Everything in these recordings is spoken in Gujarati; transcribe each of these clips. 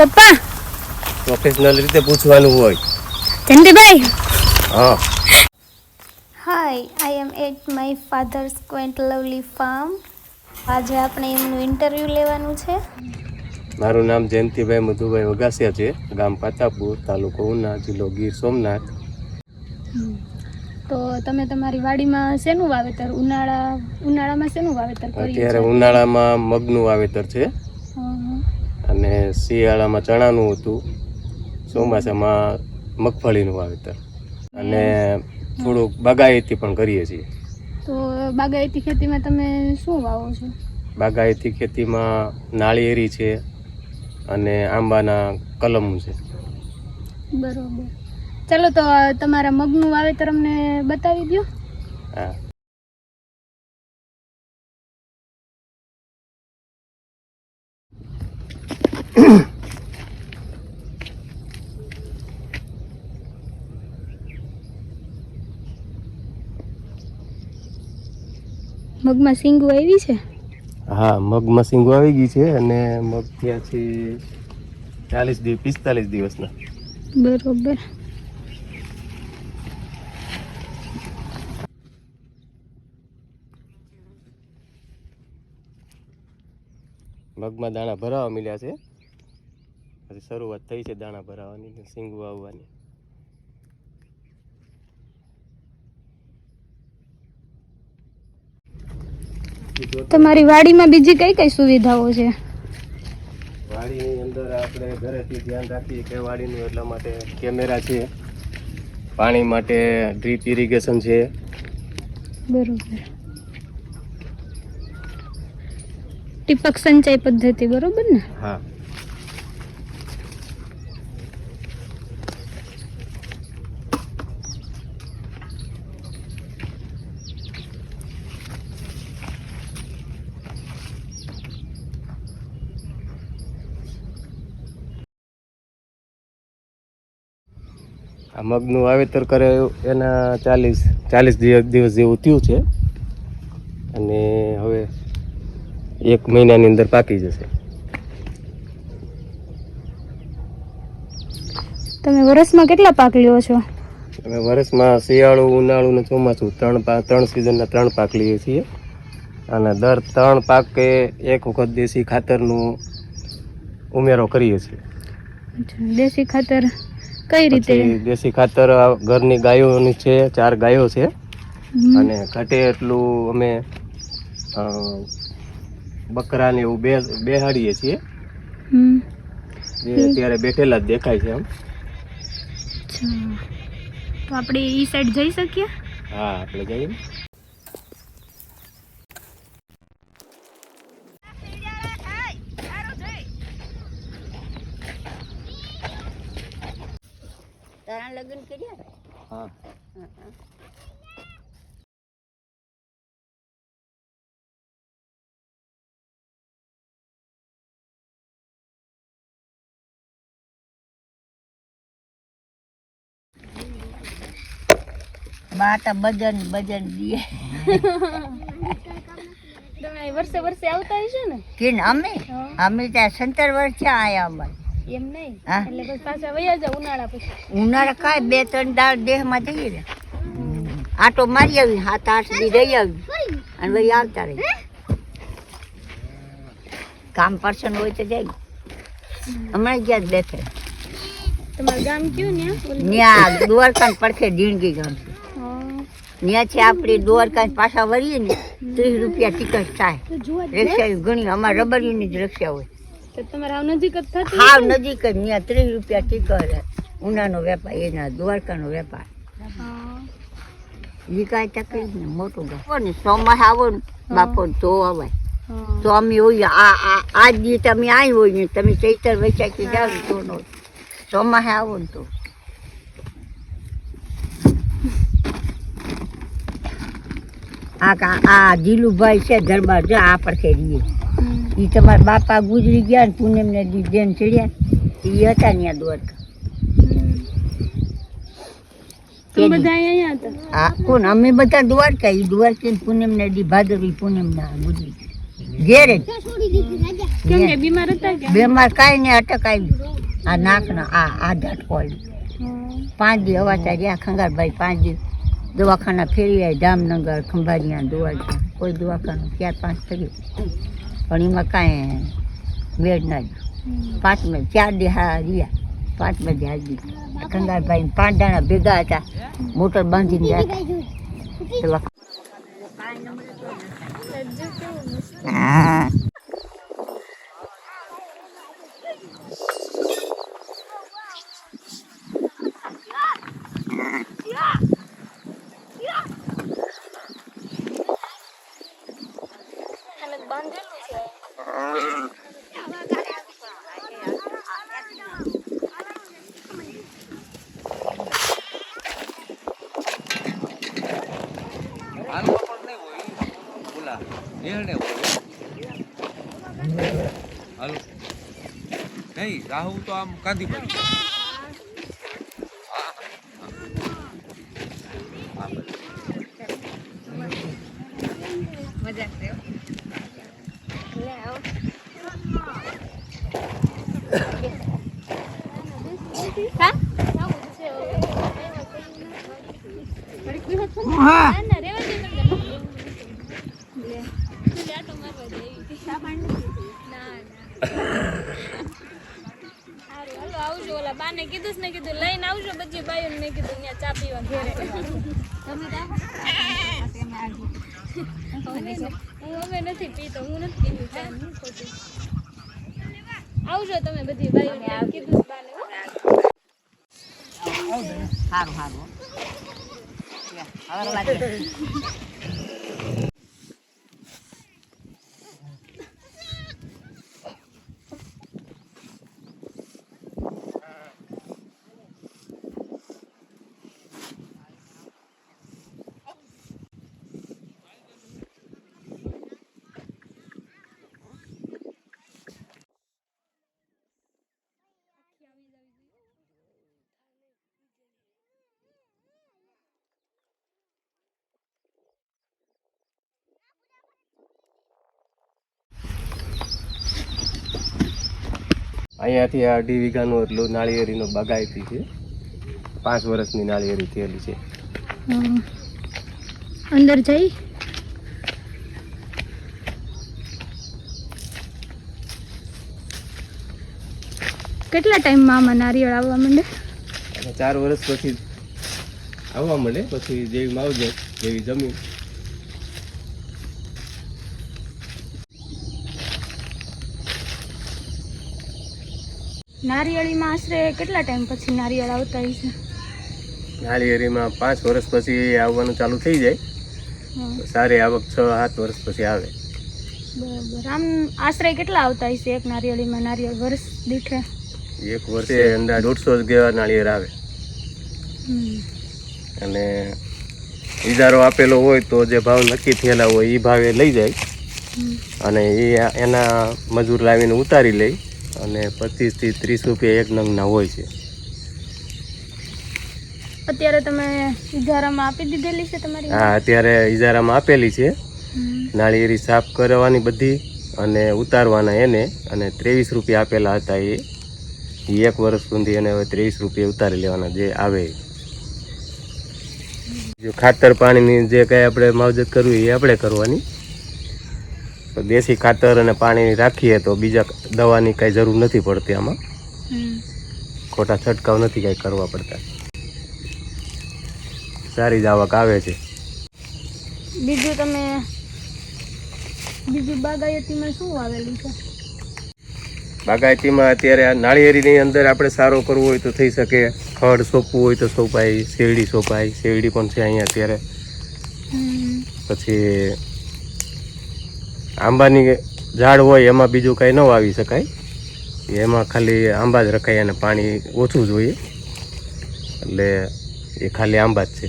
પપ્પા? પ્રોફેશનલ રીતે પૂછવાનું હોય. ચંદીભાઈ? હા. Hi I am at my father's quaint lovely farm આજે આપણે એમનું ઇન્ટરવ્યૂ લેવાનું છે. મારું નામ જયંતિભાઈ મધુભાઈ વગાસિયા છે ગામ પાતાપુર તાલુકો ઉના જિલ્લો ગીર સોમનાથ. તો તમે તમારી વાડીમાં શેનું વાવેતર? ઉનાળા ઉનાળામાં શેનું વાવેતર કર્યું અત્યારે ઉનાળામાં મગનું વાવેતર છે. અને શિયાળામાં ચણાનું હતું. ચોમાસામાં મગફળીનું વાવેતર. અને થોડુંક બાગાયતી પણ કરીએ છીએ. તો બાગાયતી ખેતીમાં તમે શું વાવો છો? બાગાયતી ખેતીમાં નાળિયેરી છે અને આંબાના કલમ છે. બરોબર. ચાલો તો તમારા મગનું વાવેતર અમને બતાવી દો હા. મગમાં સિંગુ આવી છે? હા મગમાં સિંગુ આવી ગઈ છે અને મગ થયા છે ચાલીસ દિવસ પિસ્તાલીસ દિવસના. બરોબર. મગમાં દાણા ભરાવા મળ્યા છે. હજી શરૂઆત થઈ છે દાણા ભરાવાની ને સિંગ આવવાની. તમારી વાડીમાં બીજી કઈ કઈ સુવિધાઓ છે? વાડીની અંદર આપણે ઘરેથી ધ્યાન રાખીએ કે વાડીનું એટલા માટે કેમેરા છે પાણી માટે ડ્રીપ ઇરિગેશન છે. બરોબર. ટીપક સિંચાઈ પદ્ધતિ બરોબર ને? હા. આ મગનું વાવેતર કરે એના ચાલીસ ચાલીસ દિવસ જેવું થયું છે. અને હવે એક મહિનાની અંદર પાકી જશે. તમે વર્ષમાં કેટલા પાક લ્યો છો? અમે વર્ષમાં શિયાળું ઉનાળું ને ચોમાસું ત્રણ પાક ત્રણ સિઝનના ત્રણ પાક લઈએ છીએ. અને દર ત્રણ પાકે એક વખત દેશી ખાતરનું ઉમેરો કરીએ છીએ. દેશી ખાતર કઈ રીતે? દેશી ખાતર ઘરની ગાયોની છે ચાર ગાયો છે. અને ઘટે એટલું અમે બકરાને એવું બે બેહાડીએ છીએ. જે અત્યારે બેઠેલા જ દેખાય છે આમ. તો આપણે ઈ સાઈડ જઈ શકીએ? હા આપણે જઈએ. તારા લગ્ન કર્યા હા. બા તો બજન બજન દીએ તમે વર્ષે વર્ષે આવતા હશો ને? કે અમે? અમે ત્યાં સત્તર વર્ષે આયા અમારે. એમ નહીં? એટલે પછી પાછા વયા જાવ ઉનાળા પછી. ઉનાળા કાંઈ બે ત્રણ દાળ દેહમાં જઈએ ને આટો મારી આવી હાથ આઠ દી રહી આવી. અને વળી આવતા રહી. કામ પર્સન હોય તો જાય. હમણાં ગયા જ બેઠે. તમારું ગામ કયું ને ત્યાં દ્વારકા પડખે ડીણગી ગામ છે. ત્યાં છે આપણી દ્વારકા પાછા વળીએ ને ત્રીસ રૂપિયા ટિકટ થાય. રિક્ષા ઘણી અમારે રબડીની જ રક્ષા હોય. તો તમારે આવ નજીક જ થતું હાવ નજીક જ. ત્યાં ત્રીસ રૂપિયા ટીકર ઉનાનો વેપાર એના દ્વારકાનો વેપાર. એ કાંઈ તકલીફ ને મોટું ગામ. આવો આવો ને બાપો તો અવાય તો અમે હોય આ આ દી તમે આવી હોય ને તમે ચૈતર વૈશાખી જાઓ ને તો નો સોમાં આવો ને તો. આ કા- આ જીલુભાઈ છે દરબાર જો આ પર રહીએ. એ તમારા બાપા ગુજરી ગયા ને પૂનમ ને દી બેન ચડ્યા એ હતા ત્યાં દ્વારકા કોણ? અમે બધા દ્વારકા ઈ દ્વારકા પૂનમ ને દી ભાદરવી પૂનમ ના ગુજરી ઘેરે. બીમાર કાંઈ ને અટક આવી. આ નાકના આ આ ઝટકોલી પાંચ દી હવાતા રહ્યા ખંગારભાઈ પાંચ દી દવાખાના ફેરી આવી જામનગર ખંભાળિયા દુવાજા કોઈ દવાખાનું ચાર પાંચ થયું પણ એમાં કાંઈ મેળ ના ગયો પાંચ મે ચાર દી હા રહ્યા. પાંચ બજે ગયું ખંગારભાઈ પાંચ દાણા ભેગા હતા. મોટર બાંધીને ગયા દવા આનો પણ નહીં હોય બોલા નિર્ણય હોય હાલો નહીં રાહુ તો આમ કાંધી પડી ઓલા બાને કીધું ને કીધું લઈને આવજો બધી બાઈઓને મેં કીધું ત્યાં ચા પીવા ઘેરે. હું હવે નથી પીતો હું નથી પીવું ચા હું ખોટું આવજો તમે બધી એમ કીધું બાને સારું સારું. હવે લાગે અહીંયાથી આ અઢી વીઘાનું એટલું નાળિયેરીનો બગાયતી છે. પાંચ વર્ષની નાળિયેરી થયેલી છે. અંદર જઈ. કેટલા ટાઈમમાં આમાં નારિયેળ આવવા માંડે? ચાર વર્ષ પછી આવવા મળે પછી જેવી માવજત જેવી જમીન. નારિયેળીમાં આશરે કેટલા ટાઈમ પછી નારિયેળ આવતા હશે? નાળિયેરીમાં પાંચ વર્ષ પછી આવવાનું ચાલુ થઈ જાય. સારી આવક છ સાત વર્ષ પછી આવે. બરાબર. આમ આશરે કેટલા આવતા હશે એક નારિયેળીમાં નારિયેળ વર્ષ દીઠે? એક વર્ષે અંદાજ દોઢસો જેવા નાળિયેર આવે. અને ઈજારો આપેલો હોય તો જે ભાવ નક્કી થયેલા હોય એ ભાવે લઈ જાય. અને એ એના મજૂર લાવીને ઉતારી લે. અને પચીસથી ત્રીસ રૂપિયા એક નંગના હોય છે. અત્યારે તમે ઇજારામાં આપી દીધેલી છે તમારી હા અત્યારે ઈજારામાં આપેલી છે. નાળિયેરી સાફ કરવાની બધી અને ઉતારવાના એને અને ત્રેવીસ રૂપિયા આપેલા હતા એ. એ એક વર્ષ સુધી એને હવે ત્રેવીસ રૂપિયા ઉતારી લેવાના જે આવે. જો ખાતર પાણીની જે કાંઈ આપણે માવજત કરવી એ આપણે કરવાની. તો દેશી ખાતર અને પાણી રાખીએ તો બીજા દવાની કાંઈ જરૂર નથી પડતી આમાં. ખોટા છંટકાવ નથી કાંઈ કરવા પડતા. સારી જ આવક આવે છે. બીજું તમે બીજું બાગાયતીમાં શું વાવેલું છે? બાગાયતીમાં અત્યારે આ નાળિયેરીની અંદર આપણે સારો કરવો હોય તો થઈ શકે. ખડ સોંપવું હોય તો સોંપાય શેરડી સોંપાય શેરડી પણ છે અહીંયા અત્યારે. પછી આંબાની ઝાડ હોય એમાં બીજું કાંઈ ન વાવી શકાય. એમાં ખાલી આંબા જ રખાય અને પાણી ઓછું જોઈએ. એટલે એ ખાલી આંબા જ છે.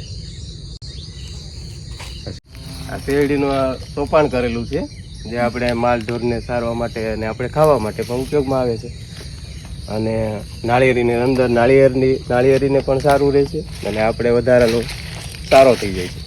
આ શેરડીનું આ સોપાણ કરેલું છે, જે આપણે માલ ઢોરને સારવા માટે અને આપણે ખાવા માટે પણ ઉપયોગમાં આવે છે. અને નાળિયેરીની અંદર નાળિયેરની, નાળિયેરીને પણ સારું રહે છે અને આપણે વધારાનું સારો થઈ જાય છે.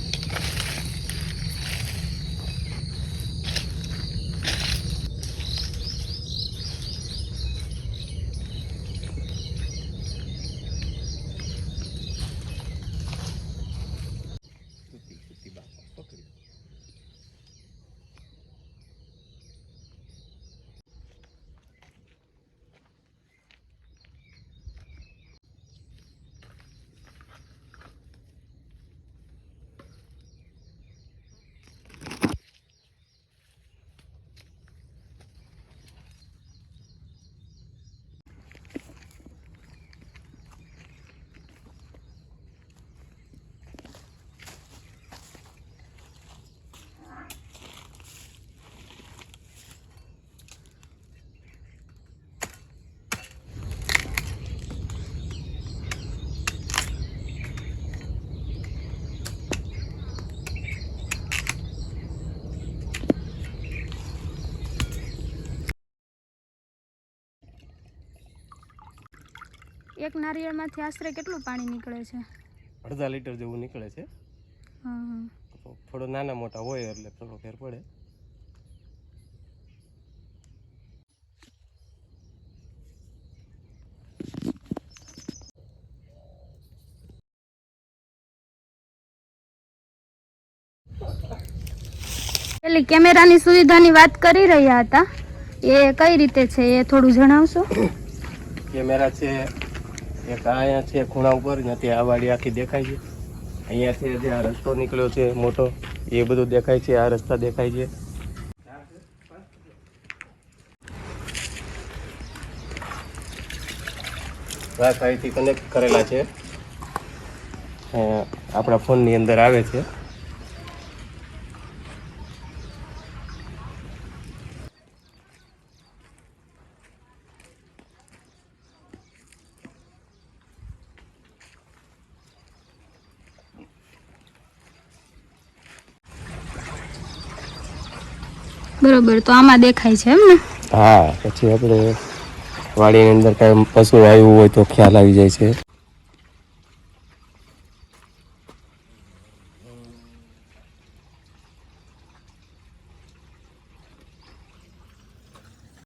એક નારિયેળમાંથી આશરે કેટલું પાણી નીકળે છે? અડધા લીટર જેવું નીકળે છે. થોડો નાના મોટા હોય એટલે થોડો ફેર પડે. પેલી કેમેરાની સુવિધાની વાત કરી રહ્યા હતા. એ કઈ રીતે છે એ થોડું જણાવશો? કેમેરા છે એક અહીંયા છે ખૂણા ઉપર ત્યાંથી આ વાડી આખી દેખાય છે. અહીંયાથી જે આ રસ્તો નીકળ્યો છે મોટો, એ બધું દેખાય છે, આ રસ્તા દેખાય છે. વાઈફાઈથી કનેક્ટ કરેલા છે. આપણા ફોનની અંદર આવે છે. બરોબર તો આમાં દેખાય છે એમ ને? હા પછી આપણે વાડીની અંદર કાંઈ પશુ આવ્યું હોય તો ખ્યાલ આવી જાય છે.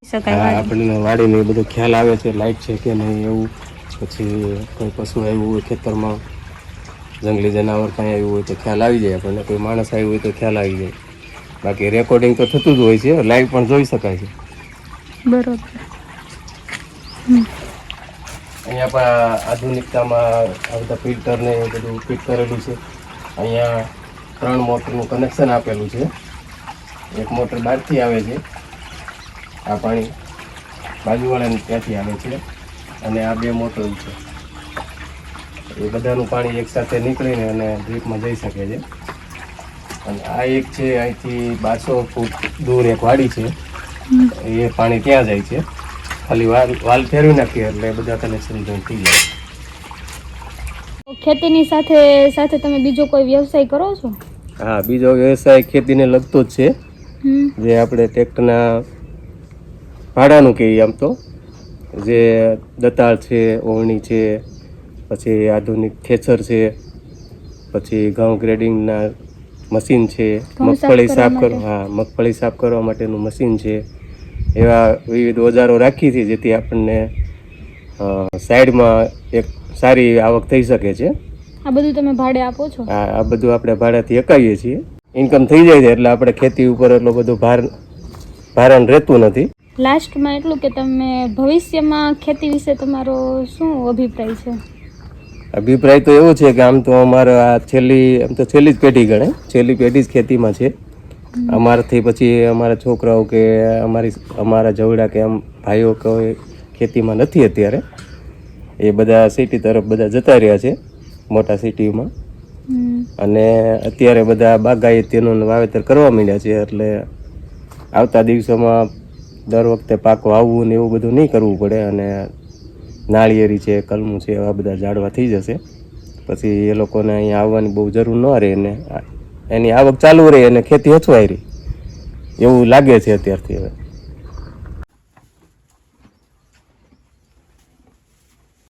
આપણને વાડીને બધો ખ્યાલ આવે છે લાઈટ છે કે નહીં એવું પછી કોઈ પશુ આવ્યું હોય ખેતરમાં જંગલી જનાવર કાંઈ આવ્યું હોય તો ખ્યાલ આવી જાય આપણને કોઈ માણસ આવ્યું હોય તો ખ્યાલ આવી જાય. બાકી રેકોર્ડિંગ તો થતું જ હોય છે લાઈવ પણ જોઈ શકાય છે. બરોબર. અહીંયા પણ આધુનિકતામાં આ બધા ફિલ્ટરને બધું ફિટ કરેલું છે. અહીંયા ત્રણ મોટરનું કનેક્શન આપેલું છે. એક મોટર બહારથી આવે છે. આ પાણી બાજુવાળાની ત્યાંથી આવે છે. અને આ બે મોટર છે. એ બધાનું પાણી એકસાથે નીકળીને અને ડ્રીપમાં જઈ શકે છે. અને આ એક છે અહીંથી બારસો ફૂટ દૂર એક વાડી છે. એ પાણી ત્યાં જાય છે. ખાલી વાલ વાલ ફેરવી નાખીએ એટલે બધા કનેક્શન જોઈન થઈ જાય. ખેતીની સાથે સાથે તમે બીજો કોઈ વ્યવસાય કરો છો? હા બીજો વ્યવસાય ખેતીને લગતો જ છે. જે આપણે ટ્રેક્ટરના ભાડાનું કહીએ આમ તો. જે દતાળ છે ઓવણી છે પછી આધુનિક થેચર છે પછી ઘઉં ગ્રેડિંગના મશીન છે મગફળી સાફ કરવા હા મગફળી સાફ કરવા માટેનું મશીન છે. એવા વિવિધ ઓજારો રાખી છે જેથી આપણને સાઈડમાં એક સારી આવક થઈ શકે છે. આ બધું તમે ભાડે આપો છો? આ આ બધું આપણે ભાડેથી અકાવીએ છીએ. ઇન્કમ થઈ જાય છે એટલે આપણે ખેતી ઉપર એટલો બધો ભાર ભારણ રહેતું નથી. લાસ્ટમાં એટલું કે તમે ભવિષ્યમાં ખેતી વિશે તમારો શું અભિપ્રાય છે? અભિપ્રાય તો એવો છે કે આમ તો અમારે આ છેલ્લી, આમ તો છેલ્લી જ પેઢી ગણાય છેલ્લી પેઢી જ ખેતીમાં છે. અમારાથી પછી અમારા છોકરાઓ કે અમારી, અમારા જવડા કે આમ ભાઈઓ કોઈ ખેતીમાં નથી અત્યારે. એ બધા સિટી તરફ બધા જતા રહ્યા છે, મોટા સિટીમાં અને અત્યારે બધા બાગાયતીનું વાવેતર કરવા માંડ્યા છે, એટલે આવતા દિવસોમાં દર વખતે પાકો આવવું ને એવું બધું નહીં કરવું પડે અને નાળિયેરી છે, કલમું છે એવા બધા ઝાડવા થઈ જશે. પછી એ લોકોને અહીંયા આવવાની બહુ જરૂર ન રહે ને એની આવક ચાલુ રહે અને ખેતી હચવાઈ રહી. એવું લાગે છે અત્યારથી હવે.